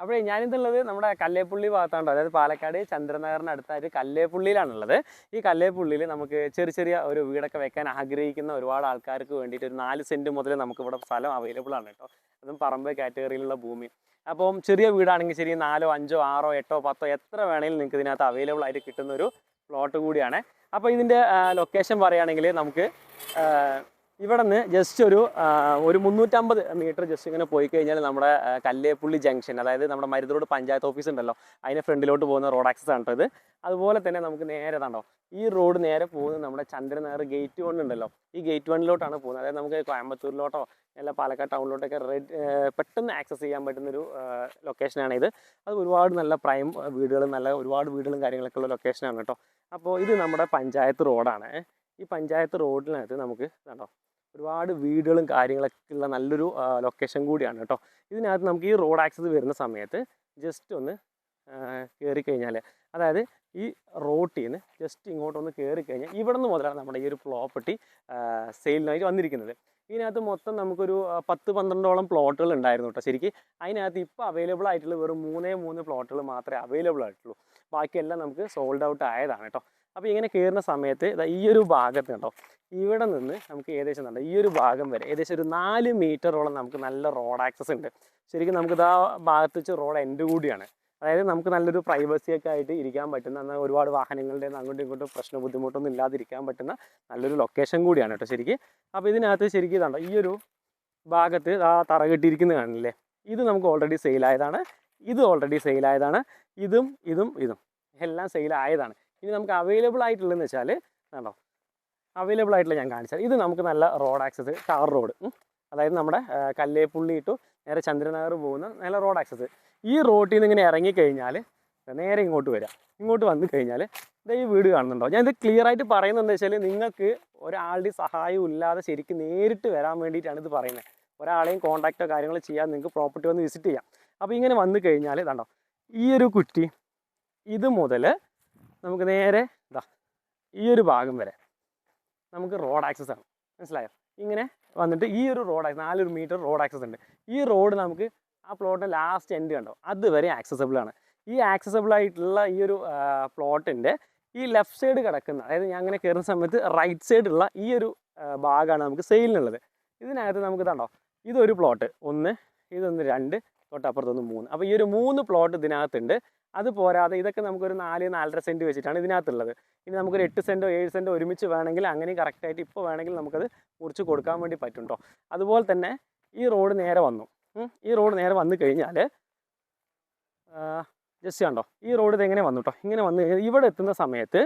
അപ്പോൾ ഞാനിതുള്ളത് നമ്മുടെ കല്ലേപ്പുള്ളി ഭാഗത്താണ് അതായത് പാലക്കാട് ചന്ദ്രനഗറിന് അടുത്തായിട്ട് കല്ലേപ്പുള്ളിയിലാണുള്ളത്. ഈ കല്ലേപ്പുള്ളിയിൽ നമുക്ക് ചെറിയ ചെറിയ ഒരു വീടൊക്കെ വെക്കാൻ ആഗ്രഹിക്കുന്ന ഒരുപാട് ആൾക്കാർക്ക് വേണ്ടിയിട്ട് ഒരു നാല് സെന്റ് മുതൽ നമുക്ക് ഇവിടെ സ്ഥലം അവൈലബിൾ ആണ് കേട്ടോ. അതും പറമ്പ് കാറ്റഗറിയിലുള്ള ഭൂമി. അപ്പം ചെറിയ വീടാണെങ്കിൽ ശരി നാലോ അഞ്ചോ ആറോ എട്ടോ പത്തോ എത്ര വേണമെങ്കിലും നിങ്ങൾക്ക് ഇതിനകത്ത് അവൈലബിൾ ആയിട്ട് കിട്ടുന്ന ഒരു പ്ലോട്ട് കൂടിയാണ്. അപ്പോൾ ഇതിന്റെ ലൊക്കേഷൻ പറയുകയാണെങ്കിൽ നമുക്ക് ഇവിടെ നിന്ന് ജസ്റ്റ് ഒരു ഒരു മുന്നൂറ്റമ്പത് മീറ്റർ ജസ്റ്റ് ഇങ്ങനെ പോയി കഴിഞ്ഞാൽ നമ്മുടെ കല്ലേപ്പുള്ളി ജംഗ്ഷൻ അതായത് നമ്മുടെ മരുതോട് പഞ്ചായത്ത് ഓഫീസ് ഉണ്ടല്ലോ. അതിന് ഫ്രണ്ടിലോട്ട് പോകുന്ന റോഡ് ആക്സസ് ആണ് ഇത്. അതുപോലെ തന്നെ നമുക്ക് നേരെ കണ്ടോ ഈ റോഡ് നേരെ പോകുന്നത് നമ്മുടെ ചന്ദ്രനഗർ ഗേറ്റ് വൺ ഉണ്ടല്ലോ. ഈ ഗേറ്റ് വണ്ണിലോട്ടാണ് പോകുന്നത്. അതായത് നമുക്ക് കോയമ്പത്തൂരിലോട്ടോ അല്ല പാലക്കാട് ടൗണിലോട്ടൊക്കെ റെഡ് പെട്ടെന്ന് ആക്സസ് ചെയ്യാൻ പറ്റുന്നൊരു ലൊക്കേഷനാണ് ഇത്. അത് ഒരുപാട് നല്ല പ്രൈം വീടുകളും നല്ല ഒരുപാട് വീടുകളും കാര്യങ്ങളൊക്കെ ഉള്ള ലൊക്കേഷനാണ് കേട്ടോ അപ്പോൾ ഇത് നമ്മുടെ പഞ്ചായത്ത് റോഡാണ് ഈ പഞ്ചായത്ത് റോഡിനകത്ത് നമുക്ക് കണ്ടോ ഒരുപാട് വീടുകളും കാര്യങ്ങളൊക്കെ ഉള്ള നല്ലൊരു ലൊക്കേഷൻ കൂടിയാണ് കേട്ടോ. ഇതിനകത്ത് നമുക്ക് ഈ റോഡ് ആക്സസ് വരുന്ന സമയത്ത് ജസ്റ്റ് ഒന്ന് കയറി കഴിഞ്ഞാൽ അതായത് ഈ റോട്ടിൽ നിന്ന് ജസ്റ്റ് ഇങ്ങോട്ടൊന്ന് കയറി കഴിഞ്ഞാൽ ഇവിടെ നിന്ന് മുതലാണ് നമ്മുടെ ഈ ഒരു പ്രോപ്പർട്ടി സെയിലിനായിട്ട് വന്നിരിക്കുന്നത്. ഇതിനകത്ത് മൊത്തം നമുക്കൊരു പത്ത് പന്ത്രണ്ടോളം പ്ലോട്ടുകൾ ഉണ്ടായിരുന്നു കേട്ടോ ശരിക്കും. അതിനകത്ത് ഇപ്പോൾ അവൈലബിൾ ആയിട്ടുള്ള വെറും മൂന്നേ മൂന്ന് പ്ലോട്ടുകൾ മാത്രമേ അവൈലബിൾ ആയിട്ടുള്ളൂ. ബാക്കിയെല്ലാം നമുക്ക് സോൾഡ് ഔട്ട് ആയതാണ് കേട്ടോ. അപ്പോൾ ഇങ്ങനെ കയറുന്ന സമയത്ത് ഈ ഒരു ഭാഗത്ത് കേട്ടോ ഇവിടെ നിന്ന് നമുക്ക് ഏകദേശം നല്ല ഈ ഒരു ഭാഗം വരെ ഏകദേശം ഒരു നാല് മീറ്ററോളം നമുക്ക് നല്ല റോഡ് ആക്സസ് ഉണ്ട്. ശരിക്കും നമുക്ക് ഇതാ ഭാഗത്ത് വെച്ച് റോഡ് എൻഡ് കൂടിയാണ്. അതായത് നമുക്ക് നല്ലൊരു പ്രൈവസി ഒക്കെ ആയിട്ട് ഇരിക്കാൻ പറ്റുന്ന എന്നാൽ ഒരുപാട് വാഹനങ്ങളുടെ അങ്ങോട്ടും ഇങ്ങോട്ടും പ്രശ്ന ബുദ്ധിമുട്ടൊന്നും ഇല്ലാതിരിക്കാൻ പറ്റുന്ന നല്ലൊരു ലൊക്കേഷൻ കൂടിയാണ് കേട്ടോ ശരിക്കും. അപ്പോൾ ഇതിനകത്ത് ശരിക്കും ഇതാണ്ടോ ഈ ഒരു ഭാഗത്ത് ആ തറ കെട്ടിയിരിക്കുന്നത് കാണില്ലേ? ഇത് നമുക്ക് ഓൾറെഡി സെയിലായതാണ് ഇത് ഓൾറെഡി സെയിലായതാണ് ഇതും ഇതും ഇതും. എല്ലാം സെയിലായതാണ് ഇനി നമുക്ക് അവൈലബിൾ ആയിട്ടുള്ളതെന്ന് വെച്ചാൽ കണ്ടോ? അവൈലബിൾ ആയിട്ടുള്ള ഞാൻ കാണിച്ചാൽ ഇത് നമുക്ക് നല്ല റോഡ് ആക്സസ് ടാർ റോഡ് അതായത് നമ്മുടെ കല്ലേപ്പുള്ളി ടു നേരെ ചന്ദ്രനഗർ പോകുന്ന നല്ല റോഡ് ആക്സസ് ഈ റോട്ടിൽ നിന്ന് ഇങ്ങനെ ഇറങ്ങിക്കഴിഞ്ഞാൽ നേരെ ഇങ്ങോട്ട് വരാം. ഇങ്ങോട്ട് വന്നു കഴിഞ്ഞാൽ ദേ ഈ വീട് കാണുന്നുണ്ടോ? ഞാൻ ഇത് ക്ലിയർ ആയിട്ട് പറയുന്നത് എന്താ വെച്ചാൽ നിങ്ങൾക്ക് ഒരാളുടെ സഹായം ഇല്ലാതെ ശരിക്കും നേരിട്ട് വരാൻ വേണ്ടിയിട്ടാണ് ഇത് പറയുന്നത്. ഒരാളെയും കോൺടാക്റ്റോ കാര്യങ്ങളോ ചെയ്യാൻ നിങ്ങൾക്ക് പ്രോപ്പർട്ടി വന്ന് വിസിറ്റ് ചെയ്യാം. അപ്പോൾ ഇങ്ങനെ വന്നു കഴിഞ്ഞാൽ ഇതാണ്ടോ ഈ ഒരു കുറ്റി ഇത് മുതൽ നമുക്ക് നേരെ ഇതാ ഈ ഒരു ഭാഗം വരെ നമുക്ക് റോഡ് ആക്സസ് ആണ്. മനസ്സിലായോ? ഇങ്ങനെ വന്നിട്ട് ഈ ഒരു റോഡ് ആക്സസ് നാലൊരു മീറ്റർ റോഡ് ആക്സസ് ഉണ്ട്. ഈ റോഡ് നമുക്ക് ആ പ്ലോട്ടിന്റെ ലാസ്റ്റ് എൻഡ് കണ്ടോ? അതുവരെ ആക്സസബിൾ ആണ്. ഈ ആക്സസബിൾ ആയിട്ടുള്ള ഈ ഒരു പ്ലോട്ടിന്റെ ഈ ലെഫ്റ്റ് സൈഡ് കിടക്കുന്ന അതായത് ഞാൻ അങ്ങനെ കയറുന്ന സമയത്ത് റൈറ്റ് സൈഡുള്ള ഈ ഒരു ഭാഗമാണ് നമുക്ക് സെയിലിനുള്ളത് ഇതിനകത്ത് നമുക്ക് ഇതാണ്ടോ? ഇതൊരു പ്ലോട്ട് ഒന്ന് ഇതൊന്ന് രണ്ട് തൊട്ടപ്പുറത്തൊന്ന് മൂന്ന്. അപ്പോൾ ഈ ഒരു മൂന്ന് പ്ലോട്ട് ഇതിനകത്തുണ്ട്. അത് പോരാതെ ഇതൊക്കെ നമുക്കൊരു നാല് നാലര സെന്റ് വെച്ചിട്ടാണ് ഇതിനകത്തുള്ളത്. ഇനി നമുക്കൊരു എട്ട് സെന്റോ ഏഴ് സെന്റോ ഒരുമിച്ച് വേണമെങ്കിൽ അങ്ങനെ കറക്റ്റായിട്ട് ഇപ്പോൾ വേണമെങ്കിൽ നമുക്കത് മുറിച്ച് കൊടുക്കാൻ വേണ്ടി പറ്റും കേട്ടോ അതുപോലെ തന്നെ ഈ റോഡ് നേരെ വന്നു. ഈ റോഡ് നേരെ വന്നു കഴിഞ്ഞാൽ ജസ്റ്റ് കണ്ടോ? ഈ റോഡ് ഇത് എങ്ങനെ വന്നു കേട്ടോ ഇങ്ങനെ വന്നു കഴിഞ്ഞാൽ ഇവിടെ എത്തുന്ന സമയത്ത്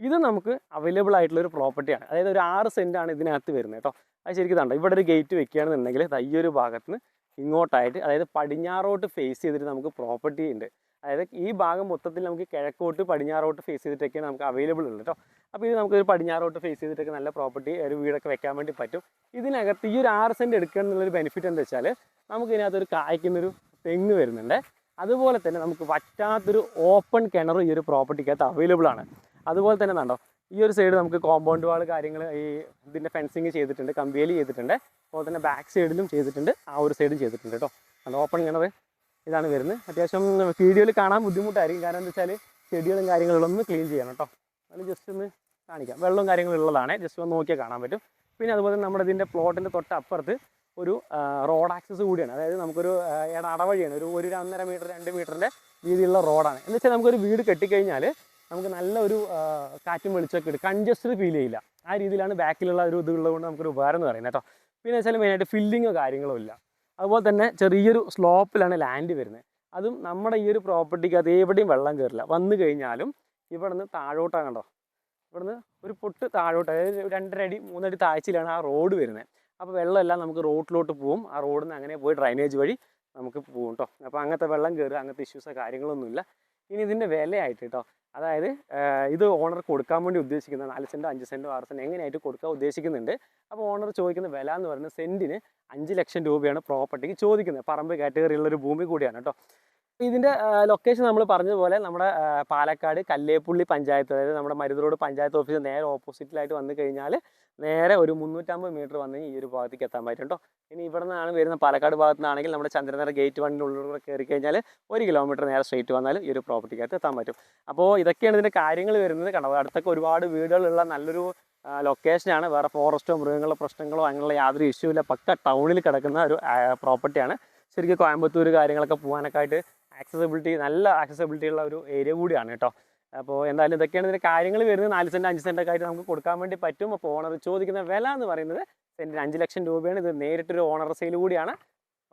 ഇത് നമുക്ക് അവൈലബിൾ ആയിട്ടുള്ള ഒരു പ്രോപ്പർട്ടിയാണ് അതായത് ഒരു ആറ് സെന്റാണ് ഇതിനകത്ത് വരുന്നത് കേട്ടോ അത് ശരിക്കും കണ്ടോ? ഇവിടെ ഒരു ഗേറ്റ് വെക്കുകയാണെന്നുണ്ടെങ്കിൽ ഈ ഒരു ഭാഗത്ത് നിന്ന് ഇങ്ങോട്ടായിട്ട് അതായത് പടിഞ്ഞാറോട്ട് ഫേസ് ചെയ്തിട്ട് നമുക്ക് പ്രോപ്പർട്ടി ഉണ്ട്. അതായത് ഈ ഭാഗം മൊത്തത്തിൽ നമുക്ക് കിഴക്കോട്ട് പടിഞ്ഞാറോട്ട് ഫേസ് ചെയ്തിട്ടൊക്കെയാണ് നമുക്ക് അവൈലബിൾ ഉള്ളത് കേട്ടോ അപ്പോൾ ഇത് നമുക്ക് ഒരു പടിഞ്ഞാറോട്ട് ഫേസ് ചെയ്തിട്ടൊക്കെ നല്ല പ്രോപ്പർട്ടി ഒരു വീടൊക്കെ വെക്കാൻ വേണ്ടി പറ്റും. ഇതിനകത്ത് ഈ ഒരു ആറ് സെന്റ് എടുക്കുക എന്നുള്ളൊരു ബെനിഫിറ്റ് എന്താ വെച്ചാൽ നമുക്ക് ഇതിനകത്തൊരു കായ്ക്കുന്നൊരു തെങ്ങ് വരുന്നുണ്ട്. അതുപോലെ തന്നെ നമുക്ക് വറ്റാത്തൊരു ഓപ്പൺ കിണറും ഈ ഒരു പ്രോപ്പർട്ടിക്കകത്ത് അവൈലബിൾ ആണ്. അതുപോലെ തന്നെ കണ്ടോ ഈ ഒരു സൈഡ് നമുക്ക് കോമ്പൗണ്ട് വാൾ കാര്യങ്ങൾ ഈ ഇതിന്റെ ഫെൻസിങ് ചെയ്തിട്ടുണ്ട് കമ്പിയേലി ചെയ്തിട്ടുണ്ട്. അതുപോലെ തന്നെ ബാക്ക് സൈഡിലും ചെയ്തിട്ടുണ്ട്. ആ ഒരു സൈഡും ചെയ്തിട്ടുണ്ട് കേട്ടോ അത് ഓപ്പൺ കിണർ ഇതാണ് വരുന്നത്. അത്യാവശ്യം വീഡിയോയിൽ കാണാൻ ബുദ്ധിമുട്ടായിരിക്കും. കാരണം എന്താ വെച്ചാൽ ചെടികളും കാര്യങ്ങളും ഒന്ന് ക്ലീൻ ചെയ്യണം കേട്ടോ അതിൽ ജസ്റ്റ് ഒന്ന് കാണിക്കാം. വെള്ളവും കാര്യങ്ങളും ഉള്ളതാണ്. ജസ്റ്റ് ഒന്ന് നോക്കിയാൽ കാണാൻ പറ്റും. പിന്നെ അതുപോലെ നമ്മുടെ ഇതിന്റെ പ്ലോട്ടിന്റെ തൊട്ടപ്പുറത്ത് ഒരു റോഡ് ആക്സസ് കൂടിയാണ്. അതായത് നമുക്കൊരു ഇടവഴിയാണ് ഒരു ഒരു ഒന്നര മീറ്റർ രണ്ട് മീറ്ററിന്റെ രീതിയിലുള്ള റോഡാണ് എന്ന് വെച്ചാൽ നമുക്കൊരു വീട് കെട്ടിക്കഴിഞ്ഞാൽ നമുക്ക് നല്ല ഒരു കാറ്റും വെളിച്ചമൊക്കെ ഇട്ട് കൺജസ്റ്റഡ് ഫീൽ ചെയ്യില്ല. ആ രീതിയിലാണ് ബാക്കിലുള്ള ഒരു ഇത് ഉള്ളതുകൊണ്ട് നമുക്കൊരു ഉപകാരം എന്ന് പറയുന്നത് കേട്ടോ. പിന്നെ വെച്ചാൽ മെയിനായിട്ട് ഫില്ലിങ്ങോ കാര്യങ്ങളോ ഇല്ല. അതുപോലെ തന്നെ ചെറിയൊരു സ്ലോപ്പിലാണ് ലാൻഡ് വരുന്നത്. അതും നമ്മുടെ ഈ ഒരു പ്രോപ്പർട്ടിക്ക് അത് എവിടെയും വെള്ളം കയറില്ല വന്നു കഴിഞ്ഞാലും ഇവിടെ നിന്ന് താഴോട്ടാണ് കണ്ടോ? ഇവിടുന്ന് ഒരു പൊട്ട് താഴോട്ട് അതായത് രണ്ടര അടി മൂന്നടി താഴ്ചയിലാണ് ആ റോഡ് വരുന്നത്. അപ്പോൾ വെള്ളമെല്ലാം നമുക്ക് റോഡിലോട്ട് പോവും. ആ റോഡിൽ നിന്ന് അങ്ങനെ പോയി ഡ്രൈനേജ് വഴി നമുക്ക് പോകും കേട്ടോ. അപ്പോൾ അങ്ങനത്തെ വെള്ളം കയറുക അങ്ങനത്തെ ഇഷ്യൂസോ കാര്യങ്ങളൊന്നുമില്ല. ഇനി ഇതിന്റെ വിലയായിട്ട് കേട്ടോ അതായത് ഇത് ഓണർ കൊടുക്കാൻ വേണ്ടി ഉദ്ദേശിക്കുന്ന നാല് സെന്റോ അഞ്ച് സെന്റോ ആറ് സെന്റ് എങ്ങനെയായിട്ട് കൊടുക്കാൻ ഉദ്ദേശിക്കുന്നുണ്ട്. അപ്പോൾ ഓണർ ചോദിക്കുന്ന വില എന്ന് പറയുന്നത് സെന്റിന് അഞ്ച് ലക്ഷം രൂപയാണ് പ്രോപ്പർട്ടിക്ക് ചോദിക്കുന്നത്. പറമ്പ് കാറ്റഗറിയിലുള്ള ഒരു ഭൂമി കൂടിയാണ് കേട്ടോ ഇതിന്റെ ലൊക്കേഷൻ നമ്മൾ പറഞ്ഞതുപോലെ നമ്മുടെ പാലക്കാട് കല്ലേപ്പുള്ളി പഞ്ചായത്ത് അതായത് നമ്മുടെ മരുതറോഡ് പഞ്ചായത്ത് ഓഫീസ് നേരെ ഓപ്പോസിറ്റിലായിട്ട് വന്നു കഴിഞ്ഞാൽ നേരെ ഒരു മുന്നൂറ്റമ്പത് മീറ്റർ വന്നു ഈ ഒരു ഭാഗത്തേക്ക് എത്താൻ പറ്റും കേട്ടോ ഇനി ഇവിടെ നിന്നാണ് വരുന്ന പാലക്കാട് ഭാഗത്ത് നിന്നാണെങ്കിൽ നമ്മുടെ ചന്ദ്രനഗർ ഗേറ്റ് വണ്ണിന്റെ ഉള്ളിലൂടെ കയറി കഴിഞ്ഞാൽ ഒരു കിലോമീറ്റർ നേരെ സ്ട്രേറ്റ് വന്നാൽ ഈ ഒരു പ്രോപ്പർട്ടിക്കകത്ത് എത്താൻ പറ്റും. അപ്പോൾ ഇതൊക്കെയാണ് ഇതിന്റെ കാര്യങ്ങൾ വരുന്നത്. കണ്ടോ അടുത്തൊക്കെ ഒരുപാട് വീടുകളുള്ള നല്ലൊരു ലൊക്കേഷനാണ് വേറെ ഫോറസ്റ്റോ മൃഗങ്ങളോ പ്രശ്നങ്ങളോ അങ്ങനെയുള്ള യാതൊരു ഇഷ്യൂ ഇല്ല. പക്ക ടൗണിൽ കിടക്കുന്ന ഒരു പ്രോപ്പർട്ടിയാണ് ശരിക്കും കോയമ്പത്തൂർ കാര്യങ്ങളൊക്കെ പോകാനൊക്കെ ആയിട്ട് ആക്സസിബിലിറ്റി നല്ല ആക്സസിബിലിറ്റി ഉള്ള ഒരു ഏരിയ കൂടിയാണ് കേട്ടോ. അപ്പോൾ എന്തായാലും ഇതൊക്കെയാണ് ഇതിന്റെ കാര്യങ്ങൾ വരുന്നത്. നാല് സെന്റ് അഞ്ച് സെന്റൊക്കെ ആയിട്ട് നമുക്ക് കൊടുക്കാൻ വേണ്ടി പറ്റും. അപ്പോൾ ഓണർ ചോദിക്കുന്ന വില എന്ന് പറയുന്നത് സെന്റിന് അഞ്ച് ലക്ഷം രൂപയാണ്. ഇത് നേരിട്ടൊരു ഓണർ സെയിൽ കൂടിയാണ്.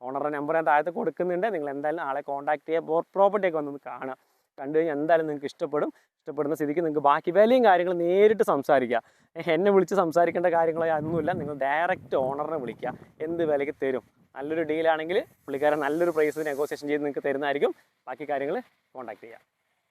ഓണറുടെ നമ്പർ ഞാൻ താഴത്ത് കൊടുക്കുന്നുണ്ട്. നിങ്ങൾ എന്തായാലും ആളെ കോൺടാക്ട് ചെയ്യുക പ്രോപ്പർട്ടിയൊക്കെ വന്നൊന്ന് കാണുക. കണ്ടു കഴിഞ്ഞാൽ എന്തായാലും നിങ്ങൾക്ക് ഇഷ്ടപ്പെടും. ഇഷ്ടപ്പെടുന്ന സ്ഥിതിക്ക് നിങ്ങൾക്ക് ബാക്കി വിലയും കാര്യങ്ങളും നേരിട്ട് സംസാരിക്കുക എന്നെ വിളിച്ച് സംസാരിക്കേണ്ട കാര്യങ്ങളോ ഒന്നുമില്ല. നിങ്ങൾ ഡയറക്റ്റ് ഓണറിനെ വിളിക്കുക. എന്ത് വിലയ്ക്ക് തരും? നല്ലൊരു ഡീലാണെങ്കിൽ പുള്ളിക്കാരൻ നല്ലൊരു പ്രൈസ് നെഗോസിയേഷൻ ചെയ്ത് നിങ്ങൾക്ക് തരുന്നതായിരിക്കും. ബാക്കി കാര്യങ്ങൾ കോൺടാക്ട് ചെയ്യുക